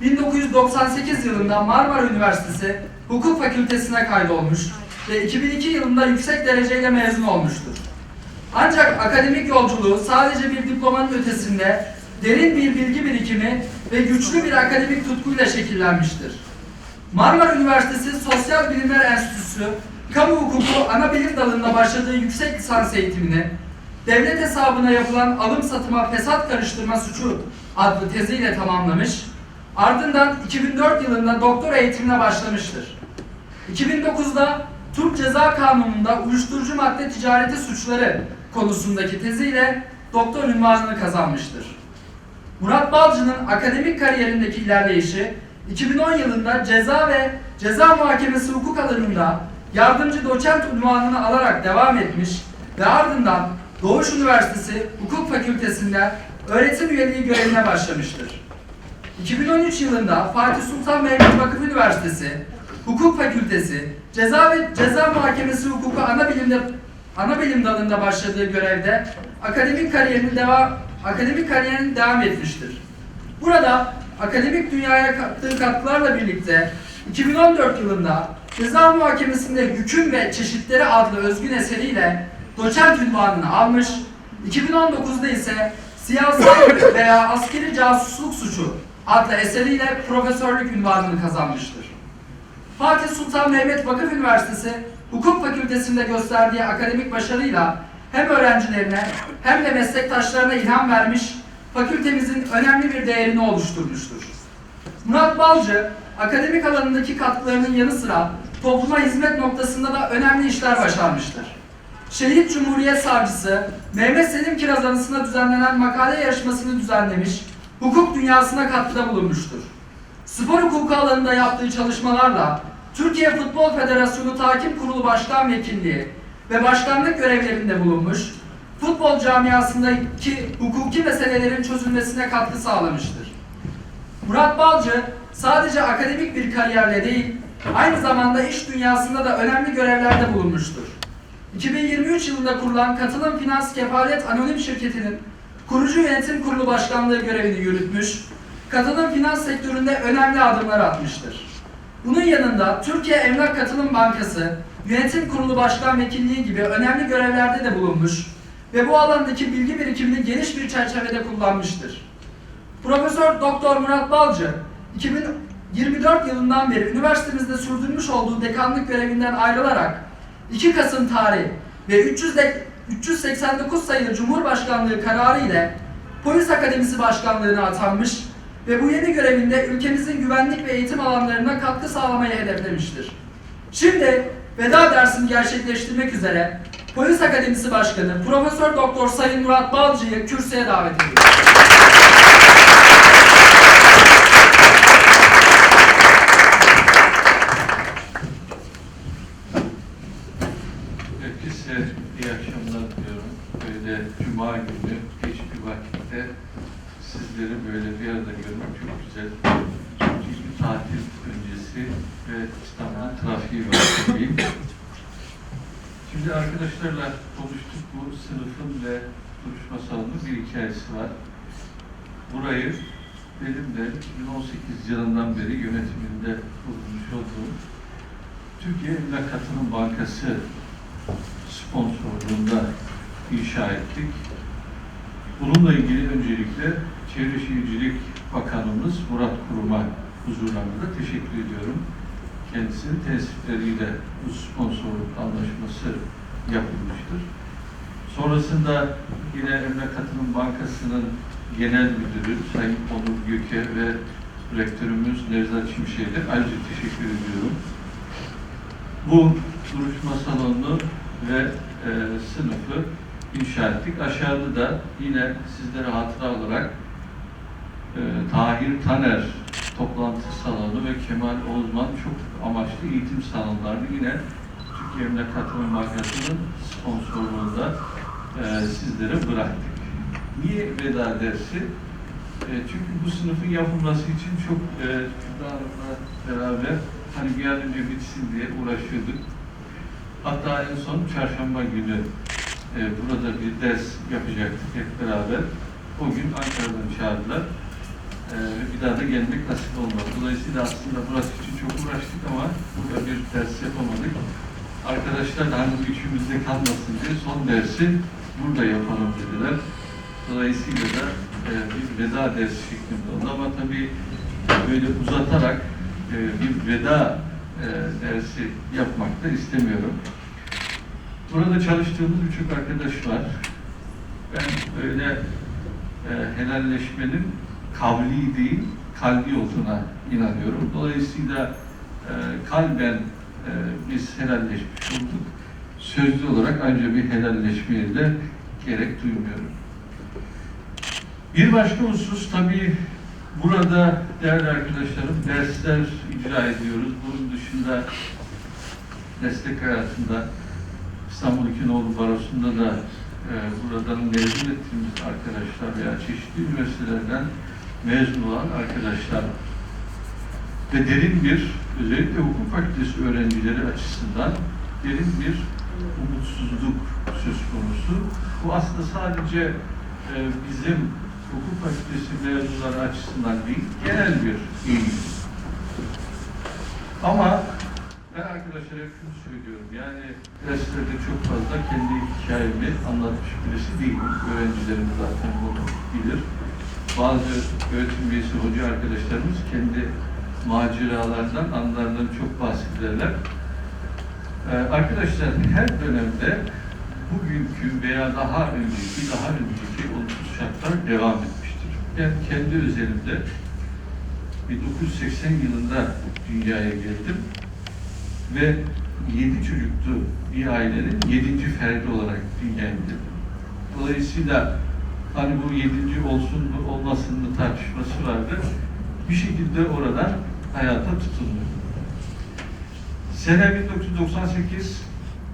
1998 yılında Marmara Üniversitesi Hukuk Fakültesine kaydolmuş ve 2002 yılında yüksek dereceyle mezun olmuştur. Ancak akademik yolculuğu sadece bir diplomanın ötesinde derin bir bilgi birikimi ve güçlü bir akademik tutkuyla şekillenmiştir. Marmara Üniversitesi Sosyal Bilimler Enstitüsü Kamu Hukuku ana bilim dalında başladığı yüksek lisans eğitimini devlet hesabına yapılan alım satıma fesat karıştırma suçu adlı teziyle tamamlamış. Ardından 2004 yılında doktora eğitimine başlamıştır. 2009'da Türk Ceza Kanunu'nda uyuşturucu madde ticareti suçları konusundaki teziyle doktor ünvanını kazanmıştır. Murat Balcı'nın akademik kariyerindeki ilerleyişi 2010 yılında ceza ve ceza muhakemesi hukuk alanında yardımcı doçent unvanını alarak devam etmiş ve ardından Doğuş Üniversitesi Hukuk Fakültesi'nde öğretim üyeliği görevine başlamıştır. 2013 yılında Fatih Sultan Mehmet Vakıf Üniversitesi Hukuk Fakültesi Ceza ve Ceza Muhakemesi Hukuku ana bilimde ana bilim dalında başladığı görevde akademik kariyerini devam akademik kariyerini devam etmiştir. Burada akademik dünyaya kattığı katkılarla birlikte 2014 yılında Ceza Muhakemesi'nde Hüküm ve Çeşitleri adlı özgün eseriyle doçent ünvanını almış, 2019'da ise Siyasal veya Askeri Casusluk Suçu adlı eseriyle profesörlük ünvanını kazanmıştır. Fatih Sultan Mehmet Vakıf Üniversitesi Hukuk Fakültesi'nde gösterdiği akademik başarıyla hem öğrencilerine hem de meslektaşlarına ilham vermiş, fakültemizin önemli bir değerini oluşturmuştur. Murat Balcı, akademik alanındaki katkılarının yanı sıra topluma hizmet noktasında da önemli işler başarmıştır. Şehit Cumhuriyet Savcısı Mehmet Selim Kiraz anısına düzenlenen makale yarışmasını düzenlemiş, hukuk dünyasına katkıda bulunmuştur. Spor hukuku alanında yaptığı çalışmalarla Türkiye Futbol Federasyonu Takip Kurulu Başkan Vekilliği ve başkanlık görevlerinde bulunmuş, futbol camiasındaki hukuki meselelerin çözülmesine katkı sağlamıştır. Murat Balcı sadece akademik bir kariyerle değil, aynı zamanda iş dünyasında da önemli görevlerde bulunmuştur. 2023 yılında kurulan Katılım Finans Kefalet Anonim Şirketi'nin kurucu yönetim kurulu başkanlığı görevini yürütmüş, katılım finans sektöründe önemli adımlar atmıştır. Bunun yanında Türkiye Emlak Katılım Bankası Yönetim Kurulu Başkan Vekilliği gibi önemli görevlerde de bulunmuş ve bu alandaki bilgi birikimini geniş bir çerçevede kullanmıştır. Profesör Doktor Murat Balcı 2024 yılından beri üniversitemizde sürdürmüş olduğu dekanlık görevinden ayrılarak 2 Kasım tarihi ve 300 de- 389 sayılı Cumhurbaşkanlığı kararı ile Polis Akademisi Başkanlığı'na atanmış ve bu yeni görevinde ülkemizin güvenlik ve eğitim alanlarına katkı sağlamayı hedeflemiştir. Şimdi veda dersini gerçekleştirmek üzere Polis Akademisi Başkanı Profesör Doktor Sayın Murat Balcı'yı kürsüye davet ediyorum. Herkese iyi akşamlar diliyorum. Böyle cuma günü geç bir vakitte sizleri böyle bir arada görmek çok güzel. Çünkü tatil öncesi ve İstanbul'un trafiği var tabii. Şimdi arkadaşlarla konuştuk bu sınıfın ve duruşma salonunun bir hikayesi var. Burayı benim de 2018 yılından beri yönetiminde bulunmuş olduğum Türkiye Emlak Katılım Bankası sponsorluğunda inşa ettik. Bununla ilgili öncelikle Çevre Şehircilik Bakanımız Murat Kurum'a huzurlarında teşekkür ediyorum. Kendisinin tesisleriyle bu sponsorluk anlaşması yapılmıştır. Sonrasında yine Emlak Katılım Bankası'nın Genel Müdürü Sayın Onur Göke ve Rektörümüz Nevzat Şimşek'e ayrıca teşekkür ediyorum. Bu duruşma salonunu ve e, sınıfı inşa ettik. Aşağıda da yine sizlere hatıra olarak e, Tahir Taner toplantı salonu ve Kemal Oğuzman çok amaçlı eğitim salonlarını yine Türkiye Emlak Katılım Bankası'nın sponsorluğunda e, sizlere bıraktık. Niye veda dersi? E, çünkü bu sınıfın yapılması için çok e, beraber hani bir an önce bitsin diye uğraşıyorduk. Hatta en son çarşamba günü e, burada bir ders yapacaktık hep beraber. O gün Ankara'dan çağırdılar. Ee, bir daha da gelmek nasip olmadı. Dolayısıyla aslında burası için çok uğraştık ama burada bir ders yapamadık. Arkadaşlar da hani bu içimizde kalmasın diye son dersi burada yapalım dediler. Dolayısıyla da e, bir veda dersi şeklinde oldu ama tabii böyle uzatarak e, bir veda e, dersi yapmak da istemiyorum. Burada çalıştığımız birçok arkadaş var. Ben böyle e, helalleşmenin kavli değil, kalbi olduğuna inanıyorum. Dolayısıyla e, kalben biz helalleşmiş olduk. Sözlü olarak ancak bir helalleşmeye de gerek duymuyorum. Bir başka husus tabii burada değerli arkadaşlarım dersler icra ediyoruz. Bunun dışında meslek hayatında İstanbul İkinoğlu Barosu'nda da e, buradan mezun ettiğimiz arkadaşlar veya çeşitli üniversitelerden mezun olan arkadaşlar ve derin bir, özellikle hukuk fakültesi öğrencileri açısından derin bir umutsuzluk söz konusu. Bu aslında sadece e, bizim hukuk fakültesi mezunları açısından değil, genel bir eğilim. Ama ben arkadaşlara şunu söylüyorum, yani derslerde çok fazla kendi hikayemi anlatmış birisi değilim. Öğrencilerimiz zaten bunu bilir. Bazı öğretim üyesi hoca arkadaşlarımız kendi maceralardan, anılarından çok bahsederler. Ee, arkadaşlar her dönemde bugünkü veya daha önceki, daha önceki şartlar devam etmiştir. Ben kendi özelimde 1980 yılında dünyaya geldim ve yedi çocuklu bir ailenin yedinci ferdi olarak dünyaya geldim. Dolayısıyla hani bu yedinci olsun mu olmasın mı tartışması vardı. Bir şekilde oradan hayata tutuldu. Sene 1998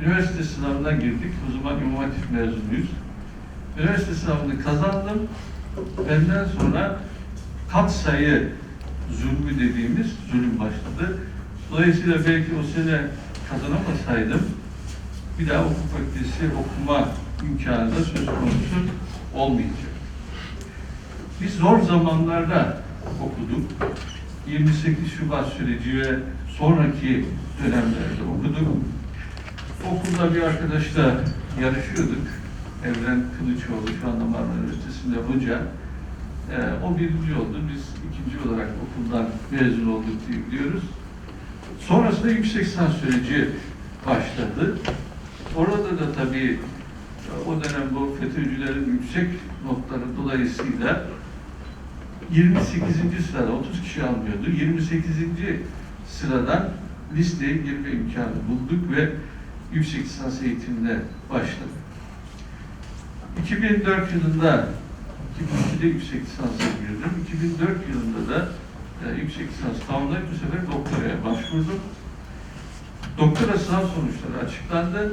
üniversite sınavına girdik. O zaman Hatip mezunuyuz. Üniversite sınavını kazandım. Benden sonra kat sayı zulmü dediğimiz zulüm başladı. Dolayısıyla belki o sene kazanamasaydım bir daha hukuk fakültesi okuma imkanı da söz konusu olmayacak. Biz zor zamanlarda okuduk. 28 Şubat süreci ve sonraki dönemlerde okuduk. Okulda bir arkadaşla yarışıyorduk. Evren Kılıçoğlu şu anda Marmara Üniversitesi'nde hoca. Ee, o birinci oldu. Biz ikinci olarak okuldan mezun olduk diye biliyoruz. Sonrasında yüksek lisans süreci başladı. Orada da tabii e, o dönem bu FETÖ'cülerin yüksek notları dolayısıyla 28. sırada 30 kişi almıyordu. 28. sıradan listeye girme imkanı bulduk ve yüksek lisans eğitimine başladık. 2004 yılında 2002'de yüksek lisansa girdim. 2004 yılında da e, yüksek lisans tamamlayıp bu sefer doktoraya başvurdum. Doktora sınav sonuçları açıklandı.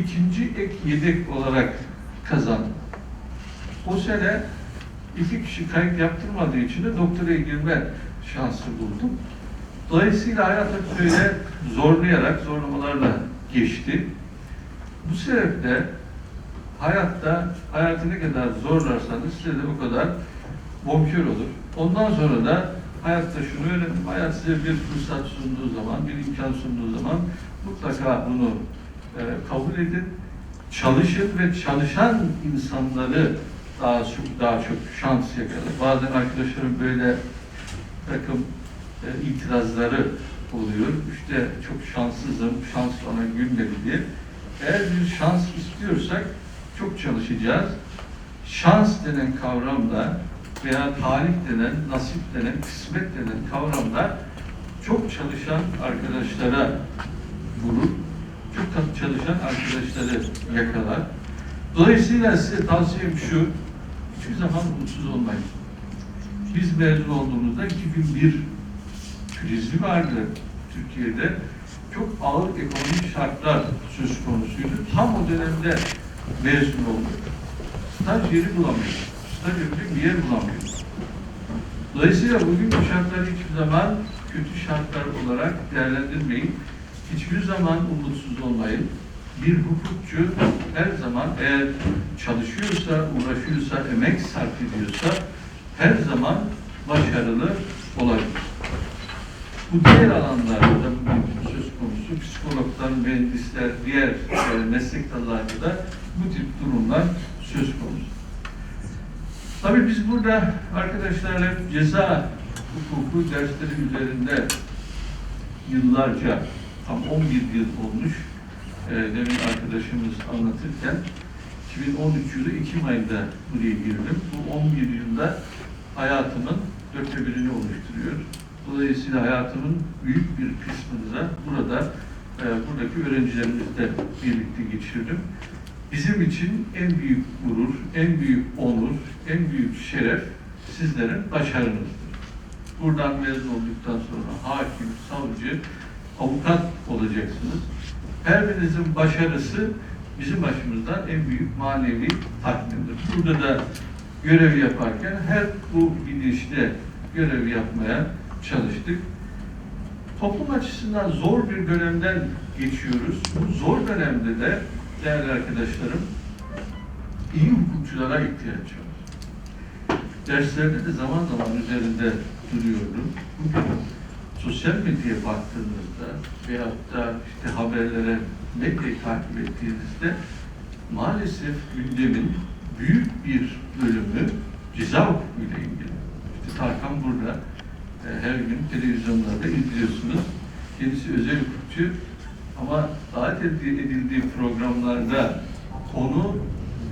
İkinci ek yedek olarak kazandım. O sene iki kişi kayıt yaptırmadığı için de doktoraya girme şansı buldum. Dolayısıyla hayata böyle zorlayarak, zorlamalarla geçti. Bu sebeple hayatta, hayatı ne kadar zorlarsanız size de o kadar bonkör olur. Ondan sonra da hayatta şunu öğrendim, hayat size bir fırsat sunduğu zaman, bir imkan sunduğu zaman mutlaka bunu e, kabul edin, çalışın ve çalışan insanları daha çok, daha çok şans yakalar. Bazen arkadaşlarım böyle takım e, itirazları oluyor. İşte çok şanssızım, şans bana gülmedi diye. Eğer bir şans istiyorsak çok çalışacağız. Şans denen kavramda veya talih denen, nasip denen, kısmet denen kavramda çok çalışan arkadaşlara vurur. Çok çalışan arkadaşları yakalar. Dolayısıyla size tavsiyem şu, hiçbir zaman mutsuz olmayın. Biz mezun olduğumuzda 2001 krizi vardı Türkiye'de. Çok ağır ekonomik şartlar söz konusuydu. Tam o dönemde mezun olduk. Staj yeri bulamıyoruz. Staj yapacak bir yer bulamıyoruz. Dolayısıyla bugün bu şartları hiçbir zaman kötü şartlar olarak değerlendirmeyin. Hiçbir zaman umutsuz olmayın. Bir hukukçu her zaman eğer çalışıyorsa, uğraşıyorsa, emek sarf ediyorsa her zaman başarılı olabilir. Bu diğer alanlarda da bugün konusu psikologlar, mühendisler, diğer e, meslek dallarında da bu tip durumlar söz konusu. Tabii biz burada arkadaşlarla ceza hukuku dersleri üzerinde yıllarca, tam 11 yıl olmuş, e, demin arkadaşımız anlatırken, 2013 yılı Ekim ayında buraya girdim. Bu 11 yılda hayatımın dörtte birini oluşturuyor. Dolayısıyla hayatımın büyük bir kısmını da burada, e, buradaki öğrencilerimizle birlikte geçirdim. Bizim için en büyük gurur, en büyük onur, en büyük şeref sizlerin başarınızdır. Buradan mezun olduktan sonra hakim, savcı, avukat olacaksınız. Her birinizin başarısı bizim başımızdan en büyük manevi tatmindir. Burada da görev yaparken her bu bilinçle görev yapmaya çalıştık. Toplum açısından zor bir dönemden geçiyoruz. Bu zor dönemde de değerli arkadaşlarım iyi hukukçulara ihtiyaç var. Derslerde de zaman zaman üzerinde duruyordum. Bugün sosyal medyaya baktığınızda veyahut da işte haberlere medyayı takip ettiğinizde maalesef gündemin büyük bir bölümü ceza hukukuyla ilgili. İşte Tarkan burada her gün televizyonlarda izliyorsunuz. Kendisi özel hukukçu ama davet edildiği programlarda konu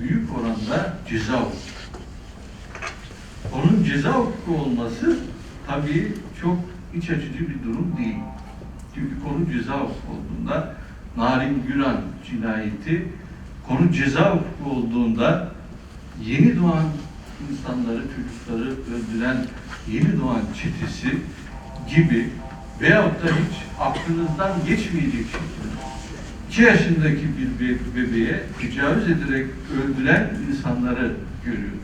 büyük oranda ceza hukuku. Onun ceza hukuku olması tabii çok iç açıcı bir durum değil. Çünkü konu ceza hukuku olduğunda Narin Güran cinayeti konu ceza hukuku olduğunda yeni doğan insanları, çocukları öldüren yeni doğan çetesi gibi veyahut da hiç aklınızdan geçmeyecek şekilde 2 yaşındaki bir be- bebeğe tecavüz ederek öldüren insanları görüyoruz.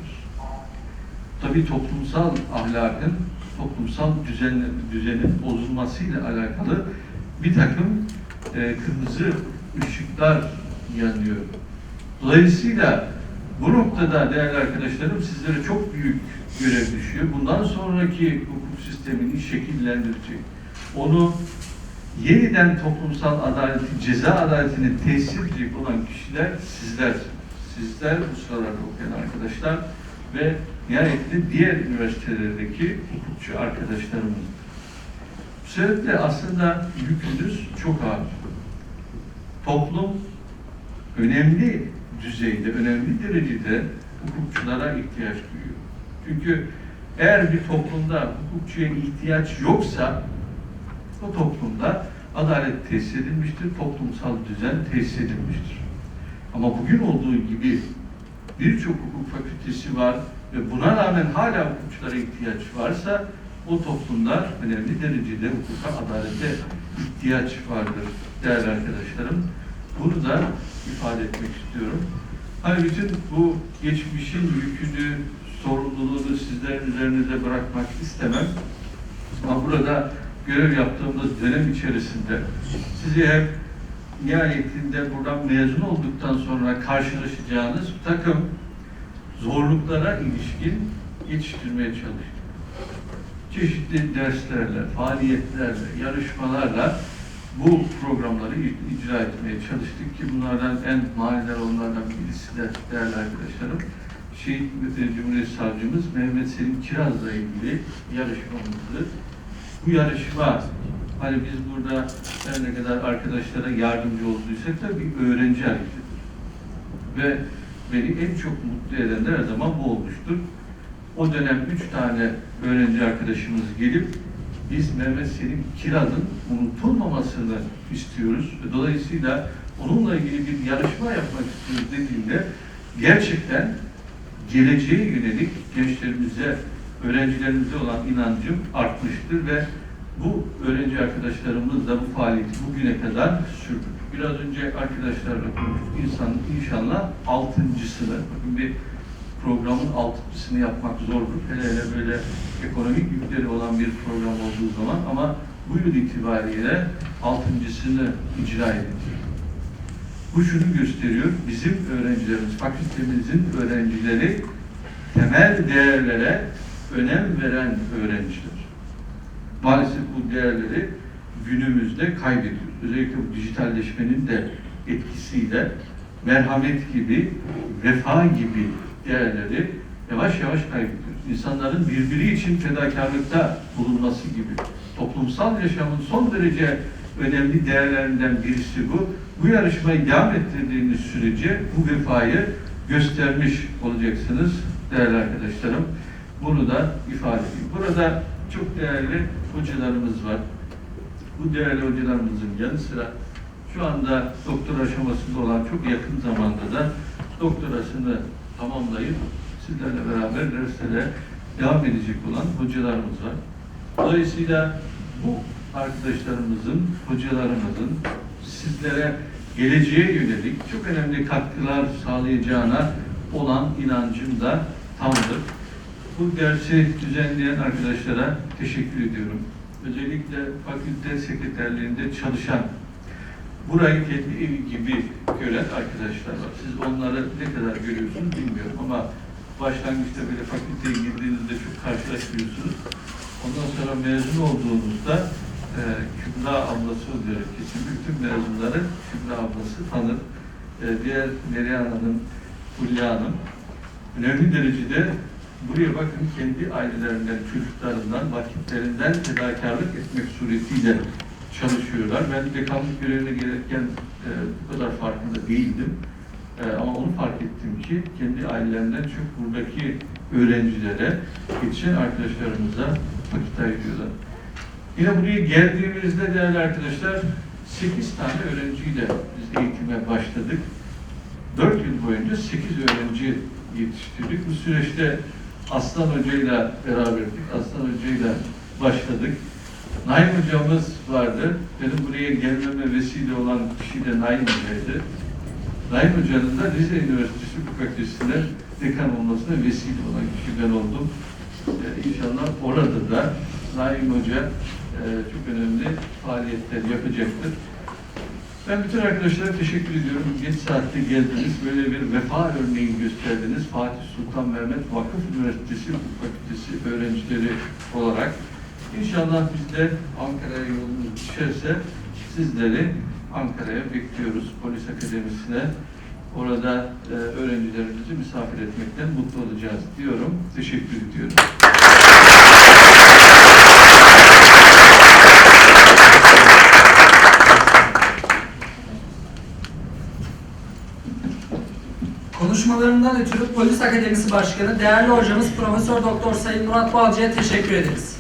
Tabii toplumsal ahlakın, toplumsal düzen, düzenin bozulmasıyla alakalı bir takım e, kırmızı ışıklar yanıyor. Dolayısıyla bu noktada değerli arkadaşlarım sizlere çok büyük görev düşüyor. Bundan sonraki hukuk sistemini şekillendirecek. Onu yeniden toplumsal adaleti, ceza adaletini tesis edecek olan kişiler sizler. Sizler bu sıralarda okuyan arkadaşlar ve nihayetinde diğer üniversitelerdeki hukukçu arkadaşlarımız. Bu sebeple aslında yükünüz çok ağır. Toplum önemli düzeyde, önemli derecede hukukçulara ihtiyaç duyuyor. Çünkü eğer bir toplumda hukukçuya ihtiyaç yoksa o toplumda adalet tesis edilmiştir, toplumsal düzen tesis edilmiştir. Ama bugün olduğu gibi birçok hukuk fakültesi var ve buna rağmen hala hukukçulara ihtiyaç varsa o toplumda önemli derecede hukuka, adalete ihtiyaç vardır değerli arkadaşlarım. Bunu da ifade etmek istiyorum. Hani bütün bu geçmişin yükünü, sorumluluğunu sizlerin üzerinize bırakmak istemem. Ama burada görev yaptığımız dönem içerisinde sizi hep nihayetinde buradan mezun olduktan sonra karşılaşacağınız takım zorluklara ilişkin yetiştirmeye çalıştık. Çeşitli derslerle, faaliyetlerle, yarışmalarla bu programları icra etmeye çalıştık ki bunlardan en manidar olanlardan birisi de değerli arkadaşlarım Şehit Cumhuriyet Savcımız Mehmet Selim Kiraz'la ilgili yarışmamızdı. Bu yarışma hani biz burada her ne kadar arkadaşlara yardımcı olduysak da bir öğrenci hareketidir. Ve beni en çok mutlu eden de her zaman bu olmuştur. O dönem üç tane öğrenci arkadaşımız gelip biz Mehmet Selim Kiraz'ın unutulmamasını istiyoruz. Dolayısıyla onunla ilgili bir yarışma yapmak istiyoruz dediğinde gerçekten geleceğe yönelik gençlerimize, öğrencilerimize olan inancım artmıştır ve bu öğrenci arkadaşlarımızla bu faaliyeti bugüne kadar sürdük. Biraz önce arkadaşlarla konuştuk. İnsan inşallah altıncısını, bir programın altıncısını yapmak zordur. Hele hele böyle ekonomik yükleri olan bir program olduğu zaman ama bu yıl itibariyle altıncısını icra edeceğiz. Bu şunu gösteriyor, bizim öğrencilerimiz, fakültemizin öğrencileri temel değerlere önem veren öğrenciler. Maalesef bu değerleri günümüzde kaybediyoruz. Özellikle bu dijitalleşmenin de etkisiyle merhamet gibi, vefa gibi değerleri yavaş yavaş kaybediyoruz. İnsanların birbiri için fedakarlıkta bulunması gibi toplumsal yaşamın son derece önemli değerlerinden birisi bu. Bu yarışmayı devam ettirdiğiniz sürece bu vefayı göstermiş olacaksınız değerli arkadaşlarım. Bunu da ifade edeyim. Burada çok değerli hocalarımız var. Bu değerli hocalarımızın yanı sıra şu anda doktor aşamasında olan çok yakın zamanda da doktorasını tamamlayıp sizlerle beraber derslere devam edecek olan hocalarımız var. Dolayısıyla bu arkadaşlarımızın, hocalarımızın sizlere geleceğe yönelik çok önemli katkılar sağlayacağına olan inancım da tamdır. Bu dersi düzenleyen arkadaşlara teşekkür ediyorum. Özellikle fakülte sekreterliğinde çalışan, burayı kendi evi gibi gören arkadaşlar var. Siz onları ne kadar görüyorsunuz bilmiyorum ama başlangıçta böyle fakülteye girdiğinizde çok karşılaşıyorsunuz. Ondan sonra mezun olduğunuzda e, Kübra ablası oluyor. Kesin bütün mezunları Kübra ablası tanır. E, diğer Meryem Hanım, Hulya Hanım önemli derecede buraya bakın kendi ailelerinden, çocuklarından, vakitlerinden fedakarlık etmek suretiyle çalışıyorlar. Ben dekanlık görevine gelirken e, bu kadar farkında değildim. E, ama onu fark ettim ki kendi ailelerinden çok buradaki öğrencilere, yetişen arkadaşlarımıza vakit ayırıyorlar. Yine buraya geldiğimizde değerli arkadaşlar 8 tane öğrenciyle biz eğitime başladık. 4 yıl boyunca 8 öğrenci yetiştirdik. Bu süreçte Aslan Hoca'yla beraberdik. Aslan Hoca'yla başladık. Naim hocamız vardı. Benim buraya gelmeme vesile olan kişi de Naim Hoca'ydı. Naim Hoca'nın da Rize Üniversitesi Hukuk Fakültesi'ne dekan olmasına vesile olan kişi ben oldum. Ee, inşallah orada da Naim Hoca e, çok önemli faaliyetler yapacaktır. Ben bütün arkadaşlara teşekkür ediyorum. Geç saatte geldiniz. Böyle bir vefa örneği gösterdiniz. Fatih Sultan Mehmet Vakıf Üniversitesi Hukuk Fakültesi öğrencileri olarak. İnşallah biz de Ankara'ya yolumuz düşerse sizleri Ankara'ya bekliyoruz. Polis Akademisi'ne. Orada e, öğrencilerimizi misafir etmekten mutlu olacağız diyorum. Teşekkür ediyorum. Konuşmalarından ötürü Polis Akademisi Başkanı, değerli hocamız Profesör Doktor Sayın Murat Balcı'ya teşekkür ederiz.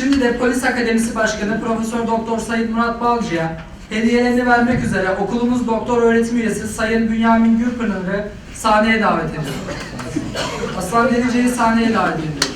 Şimdi de Polis Akademisi Başkanı Profesör Doktor Sayın Murat Balcı'ya hediyelerini vermek üzere okulumuz doktor öğretim üyesi Sayın Bünyamin Gürpınar'ı sahneye davet ediyorum. Aslan Derece'yi sahneye davet ediyorum.